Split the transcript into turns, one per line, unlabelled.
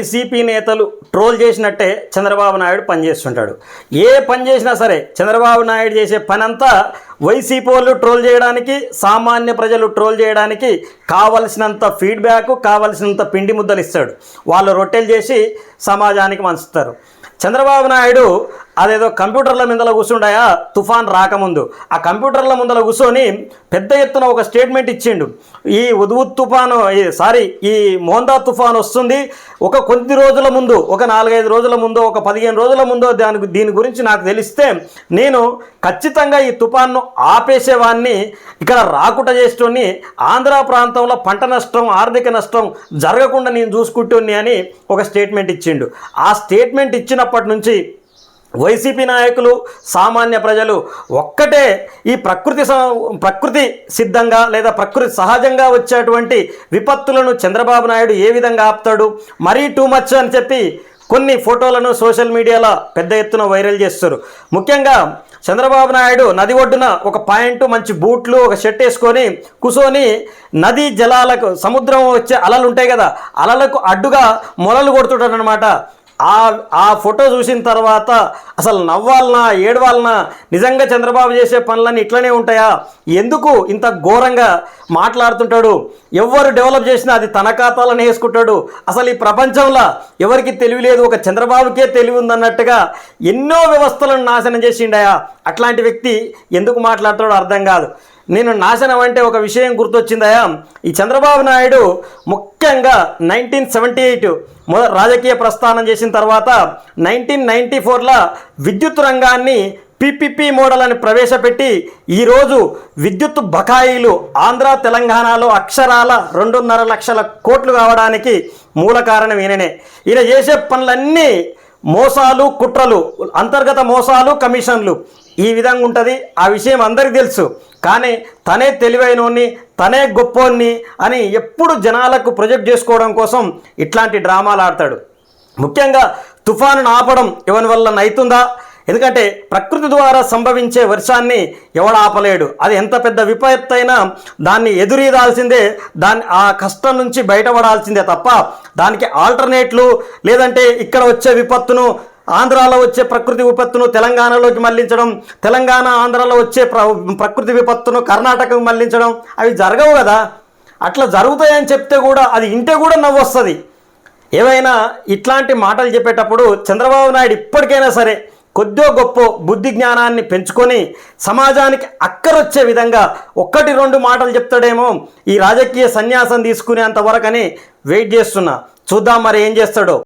YCP నేతలు troll చేసినట్టే చంద్రబాబు నాయుడు పనిచేస్తుంటాడు. ఏ పని చేసినా సరే చంద్రబాబు నాయుడు చేసే పనంతా వైసీపీ వాళ్ళు ట్రోల్ చేయడానికి సామాన్య ప్రజలు ట్రోల్ చేయడానికి కావలసినంత ఫీడ్బ్యాక్ కావలసినంత పిండి ముద్దలు ఇస్తాడు. వాళ్ళు రొట్టెలు చేసి సమాజానికి మంచుతారు చంద్రబాబు నాయుడు అదేదో కంప్యూటర్ల ముందల కూర్చుండాయా? తుఫాన్ రాకముందు. ఆ కంప్యూటర్ల ముందర కూర్చొని పెద్ద ఎత్తున ఒక స్టేట్మెంట్ ఇచ్చిండు. ఈ ఉదువు తుఫాను సారీ ఈ మోందా తుఫాన్ వస్తుంది. ఒక కొద్ది రోజుల ముందు ఒక నాలుగైదు రోజుల ముందు ఒక పదిహేను రోజుల ముందు దాని దీని గురించి నాకు తెలిస్తే నేను ఖచ్చితంగా ఈ తుఫాన్ను ఆపేసేవాన్ని ఇక్కడ రాకుండా చేసేటోని ఆంధ్ర ప్రాంతంలో పంట నష్టం ఆర్థిక నష్టం జరగకుండా నేను చూసుకుంటుని అని ఒక స్టేట్మెంట్ ఇచ్చిండు. ఆ స్టేట్మెంట్ ఇచ్చినప్పటి నుంచి వైసీపీ నాయకులు సామాన్య ప్రజలు ఒక్కటే ఈ ప్రకృతి స- ప్రకృతి సిద్ధంగా లేదా ప్రకృతి సహజంగా వచ్చేటువంటి విపత్తులను చంద్రబాబు నాయుడు ఏ విధంగా ఆపుతాడు మరీ టూ మచ్ అని చెప్పి కొన్ని ఫోటోలను సోషల్ మీడియాలో పెద్ద ఎత్తున వైరల్ చేస్తారు. ముఖ్యంగా చంద్రబాబు నాయుడు నది ఒడ్డున ఒక పాయింట్ మంచి బూట్లు ఒక షర్ట్ వేసుకొని కూసోని నదీ జలాలకు సముద్రం వచ్చే అలలు ఉంటాయి కదా అలలకు అడ్డుగా మొలలు కొడుతుంటాడు అనమాట ఆ ఆ ఫోటో చూసిన తర్వాత అసలు నవ్వాలనా ఏడవాలనా నిజంగా చంద్రబాబు చేసే పనులన్నీ ఇట్లనే ఉంటాయా? ఎందుకు ఇంత ఘోరంగా మాట్లాడుతుంటాడు? ఎవరు డెవలప్ చేసినా అది తన ఖాతాలోనే వేసుకుంటాడు. అసలు ఈ ప్రపంచంలో ఎవరికి తెలివి లేదు ఒక చంద్రబాబుకే తెలివి ఉందన్నట్టుగా ఎన్నో వ్యవస్థలను నాశనం చేసిండయా? అట్లాంటి వ్యక్తి ఎందుకు మాట్లాడతాడో అర్థం కాదు. నేను నాశనం అంటే ఒక విషయం గుర్తొచ్చిందయా? ఈ చంద్రబాబు నాయుడు ముఖ్యంగా నైన్టీన్ సెవెంటీ ఎయిట్ రాజకీయ ప్రస్థానం చేసిన తర్వాత నైన్టీన్ నైంటీ ఫోర్లో విద్యుత్ రంగాన్ని పిపిపి మోడల్ అని ప్రవేశపెట్టి ఈరోజు విద్యుత్ బకాయిలు ఆంధ్ర తెలంగాణలో అక్షరాల రెండున్నర లక్షల కోట్లు కావడానికి మూల కారణం ఈయననే. ఈయన చేసే పనులన్నీ మోసాలు కుట్రలు అంతర్గత మోసాలు కమిషన్లు. ఈ విధంగా ఉంటుంది. ఆ విషయం అందరికీ తెలుసు. కానీ తనే తెలివైనోని తనే గొప్పోన్ని అని ఎప్పుడు జనాలకు ప్రొజెక్ట్ చేసుకోవడం కోసం ఇట్లాంటి డ్రామాలు ఆడతాడు. ముఖ్యంగా తుఫాను ఆపడం ఎవరి వల్ల నైతుందా? ఎందుకంటే ప్రకృతి ద్వారా సంభవించే వర్షాన్ని ఎవడు ఆపలేడు. అది ఎంత పెద్ద విపత్తు అయినా దాన్ని ఎదురీదాల్సిందే దాన్ని ఆ కష్టం నుంచి బయటపడాల్సిందే తప్ప దానికి ఆల్టర్నేట్లు లేదంటే ఇక్కడ వచ్చే విపత్తును ఆంధ్రాలో వచ్చే ప్రకృతి విపత్తును తెలంగాణలోకి మళ్ళించడం తెలంగాణ ఆంధ్రాలో వచ్చే ప్ర ప్రకృతి విపత్తును కర్ణాటకకు మళ్ళించడం అవి జరగవు కదా. అట్లా జరుగుతాయని చెప్తే కూడా అది ఇంటే కూడా నవ్వు వస్తుంది ఏవైనా ఇట్లాంటి మాటలు చెప్పేటప్పుడు చంద్రబాబు నాయుడు ఇప్పటికైనా సరే కొద్దో గొప్ప బుద్ధి జ్ఞానాన్ని పెంచుకొని సమాజానికి అక్కరొచ్చే విధంగా ఒక్కటి రెండు మాటలు చెప్తాడేమో ఈ రాజకీయ సన్యాసం తీసుకునేంత వరకని వెయిట్ చేస్తున్నా. చూద్దాం మరి ఏం చేస్తాడో.